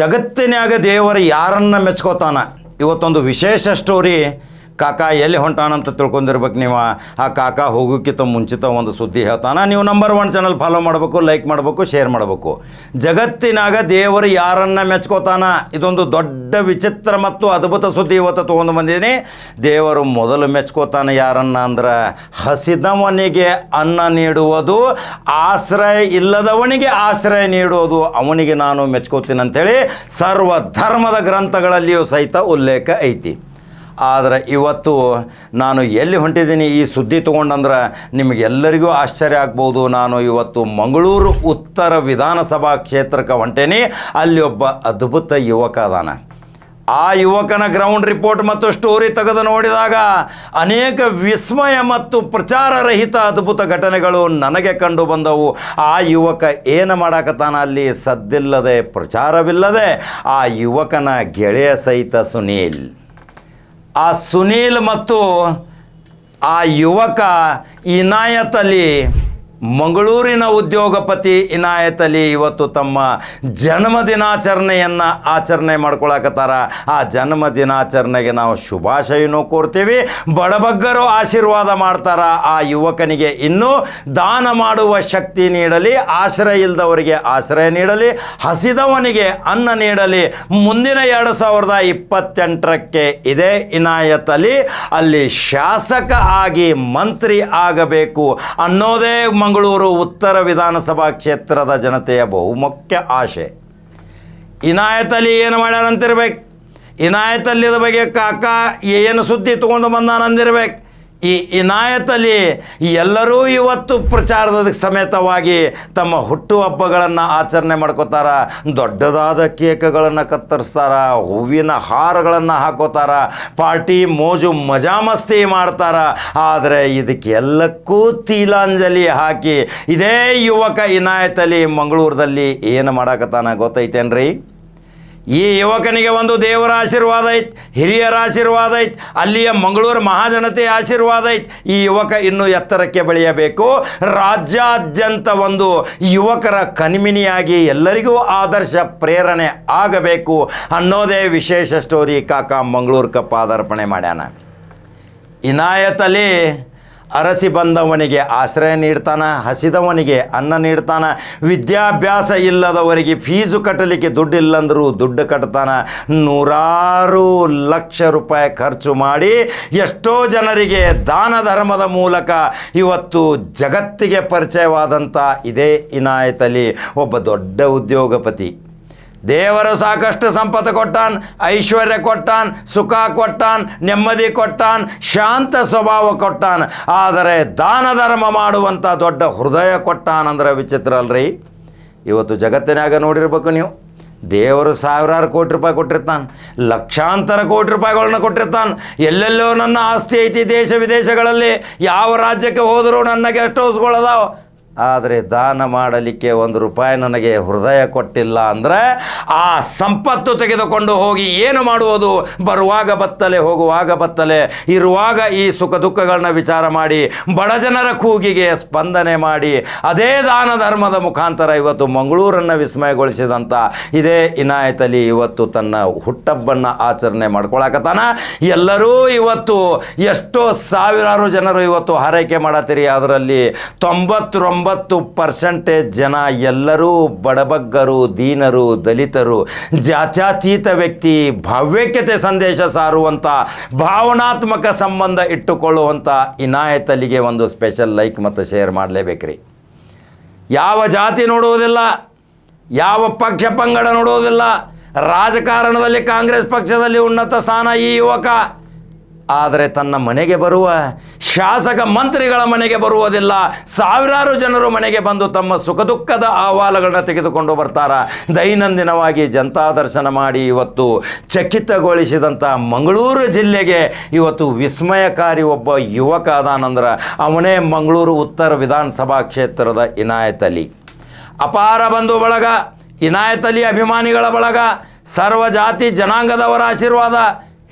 ಜಗತ್ತಿನ್ಯಾಗ ದೇವರು ಯಾರನ್ನ ಮೆಚ್ಕೋತಾನ? ಇವತ್ತೊಂದು ವಿಶೇಷ ಸ್ಟೋರಿ ಕಾಕ ಎಲ್ಲಿ ಹೊಂಟಾನಂತ ತಿಳ್ಕೊಂಡಿರ್ಬೇಕು ನೀವು. ಆ ಕಾಕ ಹೋಗೋಕ್ಕಿಂತ ಮುಂಚಿತ ಒಂದು ಸುದ್ದಿ ಹೇಳ್ತಾನ. ನೀವು ನಂಬರ್ ಒನ್ ಚಾನಲ್ ಫಾಲೋ ಮಾಡಬೇಕು ಲೈಕ್ ಮಾಡಬೇಕು ಶೇರ್ ಮಾಡಬೇಕು. ಜಗತ್ತಿನಾಗ ದೇವರು ಯಾರನ್ನ ಮೆಚ್ಕೋತಾನ? ಇದೊಂದು ದೊಡ್ಡ ವಿಚಿತ್ರ ಮತ್ತು ಅದ್ಭುತ ಸುದ್ದಿ ಇವತ್ತು ತೊಗೊಂಡು ಬಂದಿದ್ದೀನಿ. ದೇವರು ಮೊದಲು ಮೆಚ್ಕೋತಾನೆ ಯಾರನ್ನ ಅಂದ್ರೆ ಹಸಿದವನಿಗೆ ಅನ್ನ ನೀಡುವುದು, ಆಶ್ರಯ ಇಲ್ಲದವನಿಗೆ ಆಶ್ರಯ ನೀಡುವುದು. ಅವನಿಗೆ ನಾನು ಮೆಚ್ಕೋತೀನಿ ಅಂತೇಳಿ ಸರ್ವ ಧರ್ಮದ ಗ್ರಂಥಗಳಲ್ಲಿಯೂ ಸಹಿತ ಉಲ್ಲೇಖ ಐತಿ. ಆದರೆ ಇವತ್ತು ನಾನು ಎಲ್ಲಿ ಹೊಂಟಿದ್ದೀನಿ ಈ ಸುದ್ದಿ ತೊಗೊಂಡಂದ್ರೆ ನಿಮಗೆಲ್ಲರಿಗೂ ಆಶ್ಚರ್ಯ ಆಗ್ಬೋದು. ನಾನು ಇವತ್ತು ಮಂಗಳೂರು ಉತ್ತರ ವಿಧಾನಸಭಾ ಕ್ಷೇತ್ರಕ್ಕೆ ಹೊಂಟೇನಿ. ಅಲ್ಲಿ ಒಬ್ಬ ಅದ್ಭುತ ಯುವಕ ಅದಾನ. ಆ ಯುವಕನ ಗ್ರೌಂಡ್ ರಿಪೋರ್ಟ್ ಮತ್ತು ಸ್ಟೋರಿ ತೆಗೆದು ನೋಡಿದಾಗ ಅನೇಕ ವಿಸ್ಮಯ ಮತ್ತು ಪ್ರಚಾರರಹಿತ ಅದ್ಭುತ ಘಟನೆಗಳು ನನಗೆ ಕಂಡು ಬಂದವು. ಆ ಯುವಕ ಏನು ಮಾಡಾಕತ್ತಾನ? ಅಲ್ಲಿ ಸದ್ದಿಲ್ಲದೆ ಪ್ರಚಾರವಿಲ್ಲದೆ ಆ ಯುವಕನ ಗೆಳೆಯ ಸಹಿತ ಸುನೀಲ್. ಆ ಸುನೀಲ್ ಮತ್ತು ಆ ಯುವಕ ಇನಾಯತ್ ಮಂಗಳೂರಿನ ಉದ್ಯೋಗಪತಿ ಇನಾಯತ್ ಅಲಿ ಇವತ್ತು ತಮ್ಮ ಜನ್ಮ ದಿನಾಚರಣೆಯನ್ನು ಆಚರಣೆ ಮಾಡ್ಕೊಳಕತ್ತಾರ. ಆ ಜನ್ಮ ದಿನಾಚರಣೆಗೆ ನಾವು ಶುಭಾಶಯನೂ ಕೋರ್ತೀವಿ, ಬಡಬಗ್ಗರು ಆಶೀರ್ವಾದ ಮಾಡ್ತಾರ. ಆ ಯುವಕನಿಗೆ ಇನ್ನೂ ದಾನ ಮಾಡುವ ಶಕ್ತಿ ನೀಡಲಿ, ಆಶ್ರಯ ಇಲ್ಲದವರಿಗೆ ಆಶ್ರಯ ನೀಡಲಿ, ಹಸಿದವನಿಗೆ ಅನ್ನ ನೀಡಲಿ. ಮುಂದಿನ ಎರಡು ಸಾವಿರದ ಇಪ್ಪತ್ತೆಂಟರಕ್ಕೆ ಇದೆ ಇನಾಯತ್ ಅಲಿ, ಅಲ್ಲಿ ಶಾಸಕ ಆಗಿ ಮಂತ್ರಿ ಆಗಬೇಕು ಅನ್ನೋದೇ ಮಂಗಳೂರು ಉತ್ತರ ವಿಧಾನಸಭಾ ಕ್ಷೇತ್ರದ ಜನತೆಯ ಬಹುಮುಖ್ಯ ಆಶೆ. ಇನಾಯತ್ ಅಲಿ ಏನು ಮಾಡ್ಯಾರಂತಿರ್ಬೇಕು? ಇನಾಯತ್ ಅಲಿದ ಬಗ್ಗೆ ಕಾಕ ಏನು ಸುದ್ದಿ ತೊಗೊಂಡು ಬಂದಾನಂದಿರ್ಬೇಕು? ಈ ಇನಾಯತ್ ಅಲಿ ಎಲ್ಲರೂ ಇವತ್ತು ಪ್ರಚಾರದ ಸಮೇತವಾಗಿ ತಮ್ಮ ಹುಟ್ಟುಹಬ್ಬಗಳನ್ನು ಆಚರಣೆ ಮಾಡ್ಕೋತಾರ, ದೊಡ್ಡದಾದ ಕೇಕ್ಗಳನ್ನು ಕತ್ತರಿಸ್ತಾರ, ಹೂವಿನ ಹಾರಗಳನ್ನು ಹಾಕೋತಾರ, ಪಾರ್ಟಿ, ಮೋಜು, ಮಜಾಮಸ್ತಿ ಮಾಡ್ತಾರ. ಆದರೆ ಇದಕ್ಕೆಲ್ಲಕ್ಕೂ ತೀಲಾಂಜಲಿ ಹಾಕಿ ಇದೇ ಯುವಕ ಇನಾಯತ್ ಅಲಿ ಮಂಗಳೂರದಲ್ಲಿ ಏನು ಮಾಡಾಕತ್ತಾನ ಗೊತ್ತೈತೇನ್ರಿ? ಈ ಯುವಕನಿಗೆ ಒಂದು ದೇವರ ಆಶೀರ್ವಾದ ಐತೆ, ಹಿರಿಯರ ಆಶೀರ್ವಾದ ಐತೆ, ಅಲ್ಲಿಯ ಮಂಗಳೂರು ಮಹಾಜನತೆಯ ಆಶೀರ್ವಾದ ಐತೆ. ಈ ಯುವಕ ಇನ್ನೂ ಎತ್ತರಕ್ಕೆ ಬೆಳೆಯಬೇಕು. ರಾಜ್ಯಾದ್ಯಂತ ಒಂದು ಯುವಕರ ಕಣ್ಮಿನಿಯಾಗಿ ಎಲ್ಲರಿಗೂ ಆದರ್ಶ ಪ್ರೇರಣೆ ಆಗಬೇಕು ಅನ್ನೋದೇ ವಿಶೇಷ ಸ್ಟೋರಿ ಕಾಕ ಮಂಗಳೂರು ಪಾದಾರ್ಪಣೆ ಮಾಡ್ಯಾನ. ಇನಾಯತ್ ಅಲಿ ಅರಸಿ ಬಂದವನಿಗೆ ಆಶ್ರಯ ನೀಡ್ತಾನೆ, ಹಸಿದವನಿಗೆ ಅನ್ನ ನೀಡ್ತಾನೆ, ವಿದ್ಯಾಭ್ಯಾಸ ಇಲ್ಲದವರಿಗೆ ಫೀಸು ಕಟ್ಟಲಿಕ್ಕೆ ದುಡ್ಡಿಲ್ಲಂದರೂ ದುಡ್ಡು ಕಟ್ತಾನೆ. ನೂರಾರು ಲಕ್ಷ ರೂಪಾಯಿ ಖರ್ಚು ಮಾಡಿ ಎಷ್ಟೋ ಜನರಿಗೆ ದಾನ ಧರ್ಮದ ಮೂಲಕ ಇವತ್ತು ಜಗತ್ತಿಗೆ ಪರಿಚಯವಾದಂಥ ಇದೇ ಇನಾಯತಲ್ಲಿ ಒಬ್ಬ ದೊಡ್ಡ ಉದ್ಯೋಗಪತಿ. ದೇವರು ಸಾಕಷ್ಟು ಸಂಪತ್ತು ಕೊಟ್ಟಾನ್, ಐಶ್ವರ್ಯ ಕೊಟ್ಟಾನ್, ಸುಖ ಕೊಟ್ಟಾನ್, ನೆಮ್ಮದಿ ಕೊಟ್ಟಾನ್, ಶಾಂತ ಸ್ವಭಾವ ಕೊಟ್ಟಾನ್. ಆದರೆ ದಾನ ಧರ್ಮ ಮಾಡುವಂಥ ದೊಡ್ಡ ಹೃದಯ ಕೊಟ್ಟಾನಂದ್ರೆ ವಿಚಿತ್ರ ಅಲ್ರಿ. ಇವತ್ತು ಜಗತ್ತಿನಾಗ ನೋಡಿರ್ಬೇಕು ನೀವು. ದೇವರು ಸಾವಿರಾರು ಕೋಟಿ ರೂಪಾಯಿ ಕೊಟ್ಟಿರ್ತಾನೆ, ಲಕ್ಷಾಂತರ ಕೋಟಿ ರೂಪಾಯಿಗಳನ್ನ ಕೊಟ್ಟಿರ್ತಾನೆ. ಎಲ್ಲೆಲ್ಲೋ ನನ್ನ ಆಸ್ತಿ ಐತಿ ದೇಶ ವಿದೇಶಗಳಲ್ಲಿ, ಯಾವ ರಾಜ್ಯಕ್ಕೆ ಹೋದರೂ ನನ್ನ ಗೆಸ್ಟ್ ಹೌಸ್ಗಳದಾವ ಆದರೆ ದಾನ ಮಾಡಲಿಕ್ಕೆ ಒಂದು ರೂಪಾಯಿ ನನಗೆ ಹೃದಯ ಕೊಟ್ಟಿಲ್ಲ ಅಂದರೆ ಆ ಸಂಪತ್ತು ತೆಗೆದುಕೊಂಡು ಹೋಗಿ ಏನು ಮಾಡುವುದು? ಬರುವಾಗ ಬತ್ತಲೆ, ಹೋಗುವಾಗ ಬತ್ತಲೆ, ಇರುವಾಗ ಈ ಸುಖ ದುಃಖಗಳನ್ನ ವಿಚಾರ ಮಾಡಿ, ಬಡ ಜನರ ಕೂಗಿಗೆ ಸ್ಪಂದನೆ ಮಾಡಿ, ಅದೇ ದಾನ ಧರ್ಮದ ಮುಖಾಂತರ ಇವತ್ತು ಮಂಗಳೂರನ್ನು ವಿಸ್ಮಯಗೊಳಿಸಿದಂಥ ಇದೇ ಇನಾಯತ್ ಅಲಿ ಇವತ್ತು ತನ್ನ ಹುಟ್ಟಬ್ಬನ್ನು ಆಚರಣೆ ಮಾಡ್ಕೊಳಕತ್ತಾನ. ಎಲ್ಲರೂ ಇವತ್ತು ಎಷ್ಟೋ ಸಾವಿರಾರು ಜನರು ಇವತ್ತು ಹಾರೈಕೆ ಮಾಡತ್ತೀರಿ. ಅದರಲ್ಲಿ ತೊಂಬತ್ತೊಂಬತ್ತು ಪರ್ಸೆಂಟೇಜ್ ಜನ ಎಲ್ಲರೂ ಬಡಬಗ್ಗರು, ದೀನರು, ದಲಿತರು, ಜಾತ್ಯಾತೀತ ವ್ಯಕ್ತಿ ಭಾವ್ಯಕ್ಯತೆ ಸಂದೇಶ ಸಾರುವಂಥ ಭಾವನಾತ್ಮಕ ಸಂಬಂಧ ಇಟ್ಟುಕೊಳ್ಳುವಂಥ ಇನಾಯತ್ ಅಲಿಗೆ ಒಂದು ಸ್ಪೆಷಲ್ ಲೈಕ್ ಮತ್ತು ಶೇರ್ ಮಾಡಲೇಬೇಕ್ರಿ. ಯಾವ ಜಾತಿ ನೋಡುವುದಿಲ್ಲ, ಯಾವ ಪಕ್ಷ ಪಂಗಡ ನೋಡುವುದಿಲ್ಲ, ರಾಜಕಾರಣದಲ್ಲಿ ಕಾಂಗ್ರೆಸ್ ಪಕ್ಷದಲ್ಲಿ ಉನ್ನತ ಸ್ಥಾನ ಈ ಯುವಕ. ಆದರೆ ತನ್ನ ಮನೆಗೆ ಬರುವ ಶಾಸಕ ಮಂತ್ರಿಗಳ ಮನೆಗೆ ಬರುವುದಿಲ್ಲ. ಸಾವಿರಾರು ಜನರು ಮನೆಗೆ ಬಂದು ತಮ್ಮ ಸುಖ ದುಃಖದ ಅಹವಾಲುಗಳನ್ನ ತೆಗೆದುಕೊಂಡು ಬರ್ತಾರ. ದೈನಂದಿನವಾಗಿ ಜನತಾ ದರ್ಶನ ಮಾಡಿ ಇವತ್ತು ಚಕಿತಗೊಳಿಸಿದಂಥ ಮಂಗಳೂರು ಜಿಲ್ಲೆಗೆ ಇವತ್ತು ವಿಸ್ಮಯಕಾರಿ ಒಬ್ಬ ಯುವಕ ಅದಾನಂದ್ರೆ. ಅವನೇ ಮಂಗಳೂರು ಉತ್ತರ ವಿಧಾನಸಭಾ ಕ್ಷೇತ್ರದ ಇನಾಯತ್ ಅಲಿ. ಅಪಾರ ಬಂಧು ಬಳಗ, ಇನಾಯತ್ ಅಲಿ ಅಭಿಮಾನಿಗಳ ಬಳಗ ಸರ್ವ ಜಾತಿ ಜನಾಂಗದವರ ಆಶೀರ್ವಾದ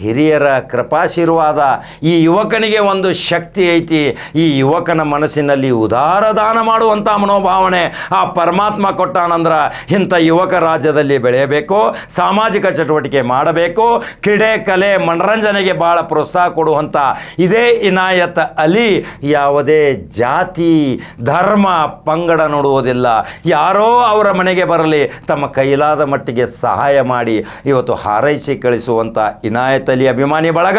ಹಿರಿಯರ ಕೃಪಾಶೀರ್ವಾದ ಈ ಯುವಕನಿಗೆ ಒಂದು ಶಕ್ತಿ ಐತಿ. ಈ ಯುವಕನ ಮನಸ್ಸಿನಲ್ಲಿ ಉದಾರ ದಾನ ಮಾಡುವಂಥ ಮನೋಭಾವನೆ ಆ ಪರಮಾತ್ಮ ಕೊಟ್ಟಾನಂದ್ರ ಇಂಥ ಯುವಕ ರಾಜ್ಯದಲ್ಲಿ ಬೆಳೆಯಬೇಕು, ಸಾಮಾಜಿಕ ಚಟುವಟಿಕೆ ಮಾಡಬೇಕು, ಕ್ರೀಡೆ, ಕಲೆ, ಮನರಂಜನೆಗೆ ಭಾಳ ಪ್ರೋತ್ಸಾಹ ಕೊಡುವಂಥ ಇದೇ ಇನಾಯತ್ ಅಲಿ. ಯಾವುದೇ ಜಾತಿ, ಧರ್ಮ ಪಂಗಡ ನೋಡುವುದಿಲ್ಲ. ಯಾರೋ ಅವರ ಮನೆಗೆ ಬರಲಿ, ತಮ್ಮ ಕೈಲಾದ ಮಟ್ಟಿಗೆ ಸಹಾಯ ಮಾಡಿ, ಇವತ್ತು ಹಾರೈಸಿ ಕಳಿಸುವಂಥ ಇನಾಯತ್ ಅಲಿ ಅಭಿಮಾನಿ ಬಳಗ.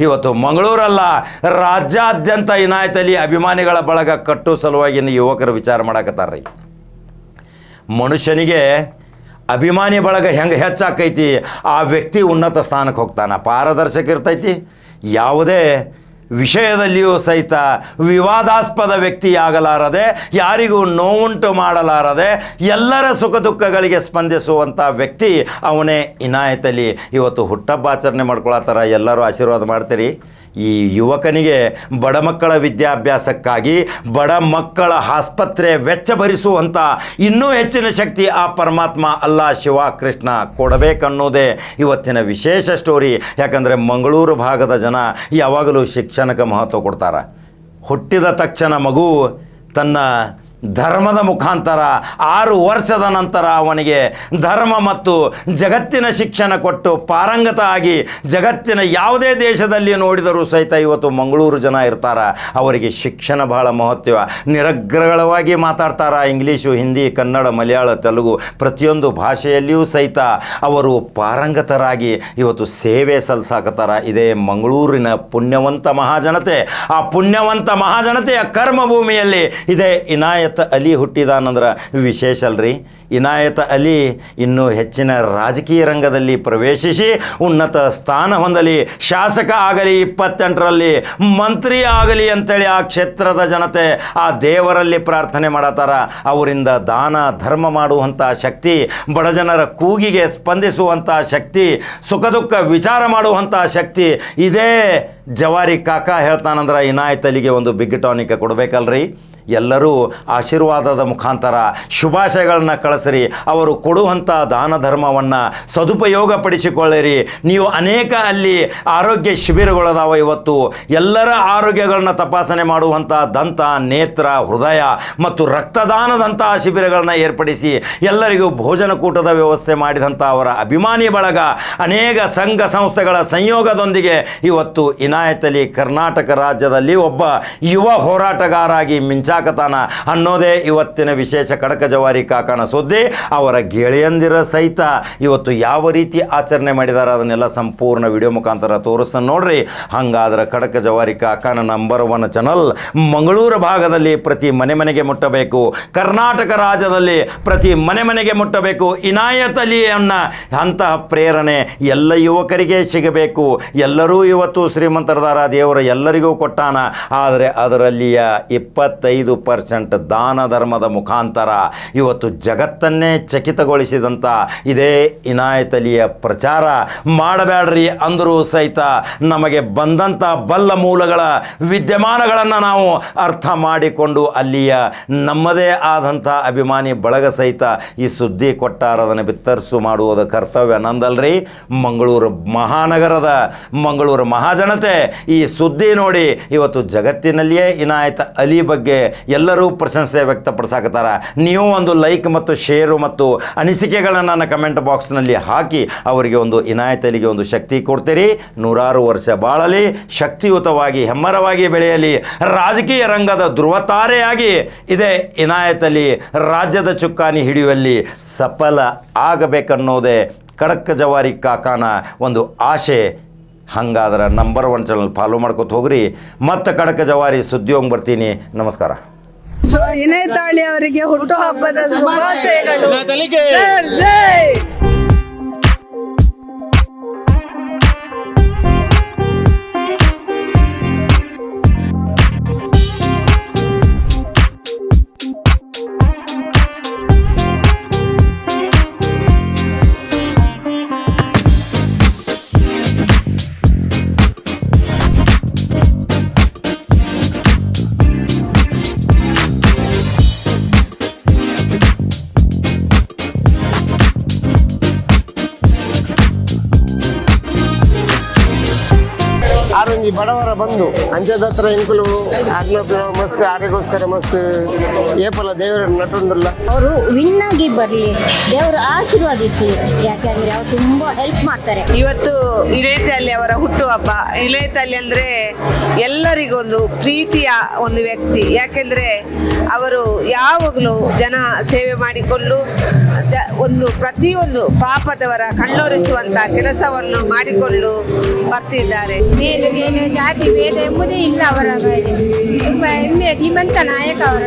ಇವತ್ತು ಮಂಗಳೂರಲ್ಲ, ರಾಜ್ಯಾದ್ಯಂತ ಇನಾಯತ್ ಅಭಿಮಾನಿಗಳ ಬಳಗ ಕಟ್ಟು ಸಲುವಾಗಿ ಯುವಕರು ವಿಚಾರ ಮಾಡಕತ್ತಾರ್ರಿ. ಮನುಷ್ಯನಿಗೆ ಅಭಿಮಾನಿ ಬಳಗ ಹೆಂಗೆ ಹೆಚ್ಚಾಕೈತಿ? ಆ ವ್ಯಕ್ತಿ ಉನ್ನತ ಸ್ಥಾನಕ್ಕೆ ಹೋಗ್ತಾನೆ, ಪಾರದರ್ಶಕ ಇರ್ತೈತಿ. ಯಾವುದೇ ವಿಷಯದಲ್ಲಿಯೂ ಸಹಿತ ವಿವಾದಾಸ್ಪದ ವ್ಯಕ್ತಿಯಾಗಲಾರದೆ, ಯಾರಿಗೂ ನೋವುಂಟು ಮಾಡಲಾರದೆ, ಎಲ್ಲರ ಸುಖ ದುಃಖಗಳಿಗೆ ಸ್ಪಂದಿಸುವಂಥ ವ್ಯಕ್ತಿ ಅವನೇ ಇನಾಯತಲಿ. ಇವತ್ತು ಹುಟ್ಟಬ್ಬಾಚರಣೆ ಮಾಡ್ಕೊಳತ್ತಾರ ಎಲ್ಲರೂ ಆಶೀರ್ವಾದ ಮಾಡ್ತೀರಿ? ಈ ಯುವಕನಿಗೆ ಬಡ ಮಕ್ಕಳ ವಿದ್ಯಾಭ್ಯಾಸಕ್ಕಾಗಿ ಬಡ ಮಕ್ಕಳ ಆಸ್ಪತ್ರೆ ವೆಚ್ಚ ಭರಿಸುವಂಥ ಇನ್ನೂ ಹೆಚ್ಚಿನ ಶಕ್ತಿ ಆ ಪರಮಾತ್ಮ ಅಲ್ಲ ಶಿವ ಕೃಷ್ಣ ಕೊಡಬೇಕನ್ನೋದೇ ಇವತ್ತಿನ ವಿಶೇಷ ಸ್ಟೋರಿ. ಯಾಕಂದರೆ ಮಂಗಳೂರು ಭಾಗದ ಜನ ಯಾವಾಗಲೂ ಶಿಕ್ಷಣಕ್ಕೆ ಮಹತ್ವ ಕೊಡ್ತಾರೆ. ಹುಟ್ಟಿದ ತಕ್ಷಣ ಮಗು ತನ್ನ ಧರ್ಮದ ಮುಖಾಂತರ ಆರು ವರ್ಷದ ನಂತರ ಅವನಿಗೆ ಧರ್ಮ ಮತ್ತು ಜಗತ್ತಿನ ಶಿಕ್ಷಣ ಕೊಟ್ಟು ಪಾರಂಗತ ಆಗಿ ಜಗತ್ತಿನ ಯಾವುದೇ ದೇಶದಲ್ಲಿ ನೋಡಿದರೂ ಸಹಿತ ಇವತ್ತು ಮಂಗಳೂರು ಜನ ಇರ್ತಾರ. ಅವರಿಗೆ ಶಿಕ್ಷಣ ಬಹಳ ಮಹತ್ವ. ನಿರಗ್ರಗಳವಾಗಿ ಮಾತಾಡ್ತಾರ ಇಂಗ್ಲೀಷು, ಹಿಂದಿ, ಕನ್ನಡ, ಮಲಯಾಳ, ತೆಲುಗು ಪ್ರತಿಯೊಂದು ಭಾಷೆಯಲ್ಲಿಯೂ ಸಹಿತ ಅವರು ಪಾರಂಗತರಾಗಿ ಇವತ್ತು ಸೇವೆ ಸಲ್ಲಿಸಾಕತ್ತಾರ ಇದೇ ಮಂಗಳೂರಿನ ಪುಣ್ಯವಂತ ಮಹಾಜನತೆ. ಆ ಪುಣ್ಯವಂತ ಮಹಾಜನತೆಯ ಕರ್ಮಭೂಮಿಯಲ್ಲಿ ಇದೇ ಇನಾಯತ್ ಅಲಿ ಹುಟ್ಟಿದಾನಂದ್ರೆ ವಿಶೇಷ ಅಲ್ರಿ. ಇನಾಯತ್ ಅಲಿ ಇನ್ನೂ ಹೆಚ್ಚಿನ ರಾಜಕೀಯ ರಂಗದಲ್ಲಿ ಪ್ರವೇಶಿಸಿ ಉನ್ನತ ಸ್ಥಾನ ಹೊಂದಲಿ. ಶಾಸಕ ಆಗಲಿ ಇಪ್ಪತ್ತೆಂಟರಲ್ಲಿ, ಮಂತ್ರಿ ಆಗಲಿ ಅಂತೇಳಿ ಆ ಕ್ಷೇತ್ರದ ಜನತೆ ಆ ದೇವರಲ್ಲಿ ಪ್ರಾರ್ಥನೆ ಮಾಡತ್ತಾರ. ಅವರಿಂದ ದಾನ, ಧರ್ಮ ಮಾಡುವಂಥ ಶಕ್ತಿ ಬಡಜನರ ಕೂಗಿಗೆ ಸ್ಪಂದಿಸುವಂಥ ಶಕ್ತಿ, ಸುಖ ದುಃಖ ವಿಚಾರ ಮಾಡುವಂಥ ಶಕ್ತಿ, ಇದೇ ಜವಾರಿ ಕಾಕ ಹೇಳ್ತಾನಂದ್ರೆ ಇನಾಯತ್ ಅಲಿಗೆ ಒಂದು ಬಿಗ್ ಟಾನಿಕ್ ಕೊಡಬೇಕಲ್ರಿ. ಎಲ್ಲರೂ ಆಶೀರ್ವಾದದ ಮುಖಾಂತರ ಶುಭಾಶಯಗಳನ್ನು ಕಳಿಸ್ರಿ. ಅವರು ಕೊಡುವಂಥ ದಾನ ಧರ್ಮವನ್ನು ಸದುಪಯೋಗಪಡಿಸಿಕೊಳ್ಳಿರಿ. ನೀವು ಅನೇಕ ಅಲ್ಲಿ ಆರೋಗ್ಯ ಶಿಬಿರಗಳದಾವ ಇವತ್ತು. ಎಲ್ಲರ ಆರೋಗ್ಯಗಳನ್ನ ತಪಾಸಣೆ ಮಾಡುವಂಥ ದಂತ, ನೇತ್ರ, ಹೃದಯ ಮತ್ತು ರಕ್ತದಾನದಂತಹ ಶಿಬಿರಗಳನ್ನ ಏರ್ಪಡಿಸಿ ಎಲ್ಲರಿಗೂ ಭೋಜನ ಕೂಟದ ವ್ಯವಸ್ಥೆ ಮಾಡಿದಂಥ ಅವರ ಅಭಿಮಾನಿ ಬಳಗ ಅನೇಕ ಸಂಘ ಸಂಸ್ಥೆಗಳ ಸಂಯೋಗದೊಂದಿಗೆ ಇವತ್ತು ಇನಾಯತ್ ಅಲಿ ಕರ್ನಾಟಕ ರಾಜ್ಯದಲ್ಲಿ ಒಬ್ಬ ಯುವ ಹೋರಾಟಗಾರಾಗಿ ಮಿಂಚಾಕತಾನ ಅನ್ನೋದೇ ಇವತ್ತಿನ ವಿಶೇಷ ಕಡಕ ಜವಾರಿ ಕಾಕನ ಸುದ್ದಿ. ಅವರ ಗೆಳೆಯಂದಿರ ಸಹಿತ ಇವತ್ತು ಯಾವ ರೀತಿ ಆಚರಣೆ ಮಾಡಿದ್ದಾರೆ ಅದನ್ನೆಲ್ಲ ಸಂಪೂರ್ಣ ವಿಡಿಯೋ ಮುಖಾಂತರ ತೋರಿಸ್ತಾನೆ ನೋಡ್ರಿ. ಹಂಗಾದ್ರೆ ಕಡಕ ಜವಾರಿ ಕಾಕನ ನಂಬರ್ ಒನ್ ಚಾನಲ್ ಮಂಗಳೂರು ಭಾಗದಲ್ಲಿ ಪ್ರತಿ ಮನೆ ಮನೆಗೆ ಮುಟ್ಟಬೇಕು. ಕರ್ನಾಟಕ ರಾಜ್ಯದಲ್ಲಿ ಪ್ರತಿ ಮನೆ ಮನೆಗೆ ಮುಟ್ಟಬೇಕು. ಇನಾಯತ್ ಅಲಿಯನ್ನ ಅಂತಹ ಪ್ರೇರಣೆ ಎಲ್ಲ ಯುವಕರಿಗೆ ಸಿಗಬೇಕು. ಎಲ್ಲರೂ ಇವತ್ತು ಶ್ರೀಮಂತರದಾರ ದೇವರ ಎಲ್ಲರಿಗೂ ಕೊಟ್ಟಾನ. ಆದರೆ ಅದರಲ್ಲಿಯ ಇಪ್ಪತ್ತೈದು ಪರ್ಸೆಂಟ್ ದಾನ ಧರ್ಮದ ಮುಖಾಂತರ ಇವತ್ತು ಜಗತ್ತನ್ನೇ ಚಕಿತಗೊಳಿಸಿದಂಥ ಇದೇ ಇನಾಯತ್ ಅಲಿಯ ಪ್ರಚಾರ ಮಾಡಬೇಡ್ರಿ ಅಂದರೂ ಸಹಿತ ನಮಗೆ ಬಂದಂಥ ಬಲ್ಲ ಮೂಲಗಳ ವಿದ್ಯಮಾನಗಳನ್ನು ನಾವು ಅರ್ಥ ಮಾಡಿಕೊಂಡು ಅಲ್ಲಿಯ ನಮ್ಮದೇ ಆದಂಥ ಅಭಿಮಾನಿ ಬಳಗ ಸಹಿತ ಈ ಸುದ್ದಿ ಕೊಟ್ಟಾರ ಅದನ್ನು ಬಿತ್ತರಿಸು ಮಾಡುವುದು ಕರ್ತವ್ಯ. ನಂದಲ್ರಿ, ಮಂಗಳೂರು ಮಹಾನಗರದ ಮಂಗಳೂರು ಮಹಾಜನತೆ ಈ ಸುದ್ದಿ ನೋಡಿ ಇವತ್ತು ಜಗತ್ತಿನಲ್ಲಿಯೇ ಇನಾಯತ್ ಅಲಿ ಬಗ್ಗೆ ಎಲ್ಲರೂ ಪ್ರಶಂಸೆ ವ್ಯಕ್ತಪಡಿಸಾಕತ್ತಾರ. ನೀವು ಒಂದು ಲೈಕ್ ಮತ್ತು ಶೇರು ಮತ್ತು ಅನಿಸಿಕೆಗಳನ್ನು ನನ್ನ ಕಮೆಂಟ್ ಬಾಕ್ಸ್ನಲ್ಲಿ ಹಾಕಿ ಅವರಿಗೆ ಒಂದು ಇನಾಯತಲಿಗೆ ಒಂದು ಶಕ್ತಿ ಕೊಡ್ತೀರಿ. ನೂರಾರು ವರ್ಷ ಬಾಳಲಿ, ಶಕ್ತಿಯುತವಾಗಿ, ಹೆಮ್ಮರವಾಗಿ ಬೆಳೆಯಲಿ. ರಾಜಕೀಯ ರಂಗದ ಧ್ರುವತಾರೆಯಾಗಿ ಇದೇ ಇನಾಯತಲಿ ರಾಜ್ಯದ ಚುಕ್ಕಾನಿ ಹಿಡಿಯುವಲ್ಲಿ ಸಫಲ ಆಗಬೇಕನ್ನೋದೇ ಕಡಕ ಜವಾರಿ ಕಾಕಾನ ಒಂದು ಆಶೆ. ಹಂಗಾದ್ರೆ ನಂಬರ್ ಒನ್ ಚಾನಲ್ ಫಾಲೋ ಮಾಡ್ಕೊತ ಹೋಗ್ರಿ. ಮತ್ತೆ ಕಡಕ ಜವಾರಿ ಸುದ್ದಿ ಹೋಗಿ ಬರ್ತೀನಿ. ನಮಸ್ಕಾರ. ಸೊ ಇನೇತಾಳಿ ಅವರಿಗೆ ಹುಟ್ಟುಹಬ್ಬದ ಶುಭಾಶಯಗಳು! ಜೈ, ಜೈ ಒಂಜಿ ಬಡವರ ಬಂದು ಅಂಚದ ಹತ್ರ ಇಂಕುಲು ಆಗ್ಲ ಮಸ್ತ್ ಆರೆಗೋಸ್ಕರ ಮಸ್ತ್ ಏಪಲ ದೇವರ ನಟುಂಡುಲ್ಲ ಅವರು ವಿನ್ ಆಗಿ ಬರಲಿ ದೇವರು ಆಶೀರ್ವಾದಿಸಿ ಯಾಕೆಂದ್ರೆ ಅವ್ರು ತುಂಬಾ ಹೆಲ್ಪ್ ಮಾಡ್ತಾರೆ. ಇವತ್ತು ಇಳೇತಲ್ಲಿ ಅವರ ಹುಟ್ಟುಹಬ್ಬ. ಇಳೇತಲ್ಲಿ ಅಂದ್ರೆ ಎಲ್ಲರಿಗೊಂದು ಪ್ರೀತಿಯ ಒಂದು ವ್ಯಕ್ತಿ. ಯಾಕೆಂದ್ರೆ ಅವರು ಯಾವಾಗಲೂ ಜನ ಸೇವೆ ಮಾಡಿಕೊಂಡು, ಜ, ಒಂದು ಪ್ರತಿಯೊಂದು ಪಾಪದವರ ಕಣ್ಣೋರಿಸುವಂತ ಕೆಲಸವನ್ನು ಮಾಡಿಕೊಂಡು ಬರ್ತಿದ್ದಾರೆ. ಬೇರೆ ಬೇರೆ ಜಾತಿ, ಭೇದ ಎಂಬುದೇ ಇಲ್ಲ ಅವರ ಮೇಲೆ. ತುಂಬ ಹೆಮ್ಮೆಯ ಧೀಮಂತ ನಾಯಕ ಅವರ